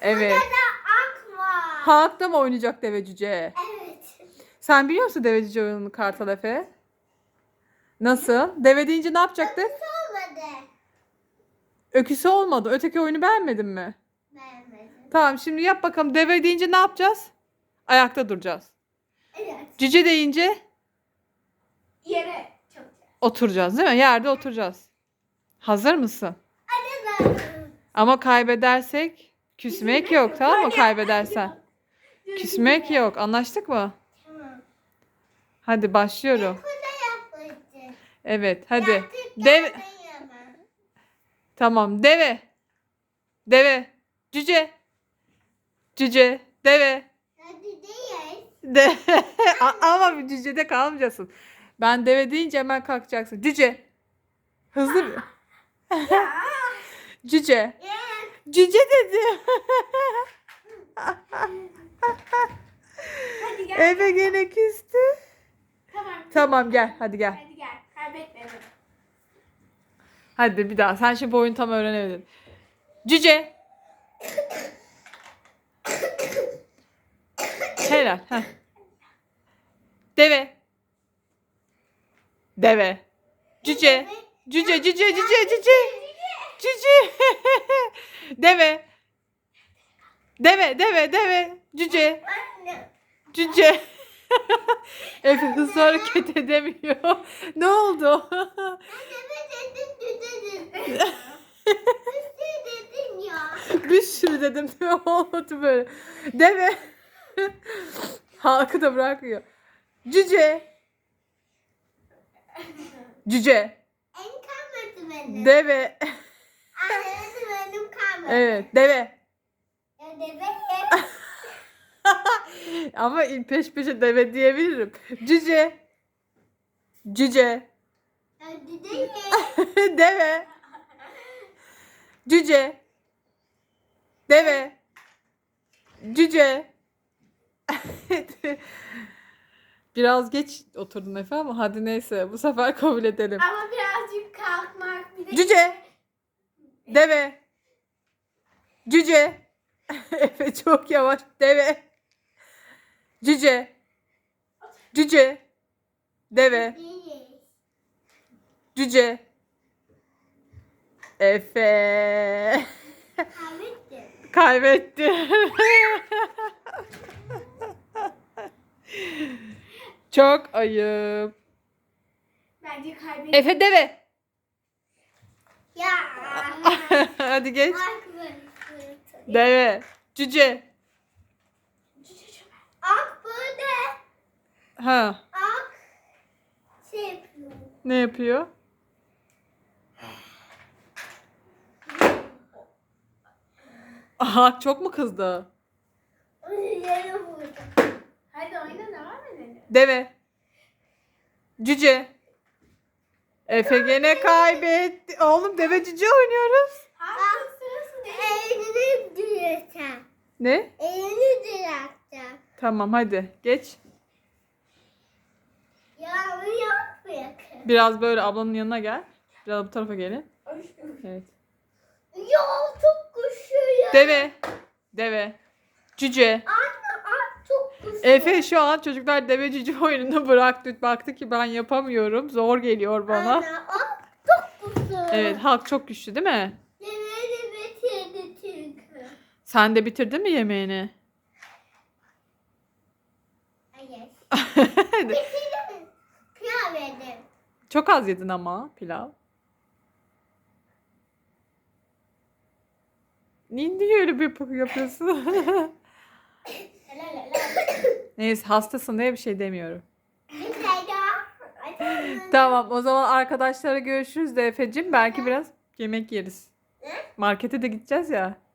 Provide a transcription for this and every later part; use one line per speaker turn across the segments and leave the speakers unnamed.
Evet.
Burada da ak var.
Halkta mı oynayacak deve cüce?
Evet.
Sen biliyor musun deve cüce oyununu Kartal Efe? Nasıl? Deve deyince ne yapacaktı?
Olmadı.
Öküsü olmadı. Öteki oyunu beğenmedin mi?
Beğenmedim.
Tamam şimdi yap bakalım. Deve deyince ne yapacağız? Ayakta duracağız.
Evet.
Cüce deyince
Yere güzel.
oturacağız değil mi? Yerde oturacağız. Hazır mısın?
Hadi ben.
Ama kaybedersek küsmek yok tamam mı kaybedersen? Küsmek yok. Anlaştık mı?
Tamam.
Hadi başlıyorum. Evet hadi. Deve. Tamam deve. Deve. Cüce. Cüce. Deve. De Ama bir cücede kalmayacaksın. Ben deve deyince hemen kalkacaksın. Cüce. Hızlı bir. Cüce. Cüce dedi.
Hadi gel.
Eve gene küstü.
Tamam.
Tamam gel hadi gel.
Hadi gel. Kaybetmedim.
Hadi bir daha. Sen şimdi bu oyunu tam öğrenemedin. Cüce. Helal. Heh. Deve. Deve. Cüce. Cüce, cüce, cüce, cüce. Cüce. deve. Deve, deve, deve. Cüce. Cüce. Efe hızlı hareket edemiyor. ne oldu? Bir sürü dedim? Olmadı böyle. Deve. Halkı da bırakmıyor. Cüce. Cüce.
En kalmadı benim.
Deve. Evet deve.
Ya deve.
Ama peş peşe deve diyebilirim. Cüce. Cüce.
Hadi değil.
deve. Cüce. Deve. Cüce. Biraz geç oturdun Efe ama hadi neyse bu sefer kabul edelim.
Ama birazcık kalkmak bir de.
Cüce. Deve. Cüce. Efe çok yavaş. Deve. Cüce. Cüce. Deve. Cüce. Efe.
Kaybettim.
Kaybetti. Çok ayıp.
Bence kaybettim.
Efe deve.
Ya.
Hadi geç.
Ak
Deve. Cüce.
Ak burada.
Ha.
Ak. Şey yapıyor.
Ne yapıyor? Aha çok mu kızdı?
Yere vurdu. Hadi oyna devam edelim.
Deve. Cüce. Efe gene kaybetti. Oğlum deve cüce oynuyoruz.
Değil. Elini düzelteceğim.
Ne?
Elini düzelteceğim.
Tamam hadi geç.
Ya bu yapmıyor.
Biraz böyle ablanın yanına gel. Biraz bu tarafa gelin. Evet.
Ya çok koşuyor ya.
Deve. Deve. Cüce.
Anne ak çok koşuyor.
Efe şu an çocuklar deve cüce oyununu bıraktı. Baktı ki ben yapamıyorum. Zor geliyor bana.
Anne ak çok koşuyor.
Evet halk çok güçlü değil mi? Sen de bitirdin mi yemeğini?
Hayır. Bitirdim. Pilav yedim.
Çok az yedin ama pilav. Niye, niye öyle bir yapı- yapıyorsun? Neyse hastasın diye bir şey demiyorum.
Şey
Tamam o zaman arkadaşlara görüşürüz de Efe'cim. Belki biraz yemek yeriz. Markete de gideceğiz ya.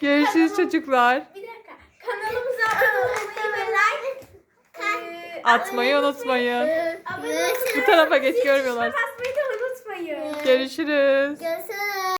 Görüşürüz çocuklar.
Bir dakika. Kanalımıza abone olmayı ve like e,
Atmayı unutmayın.
Abone olmayı
Bu tarafa geç görmüyorlar.
basmayı da unutmayın.
Görüşürüz.
Görüşürüz.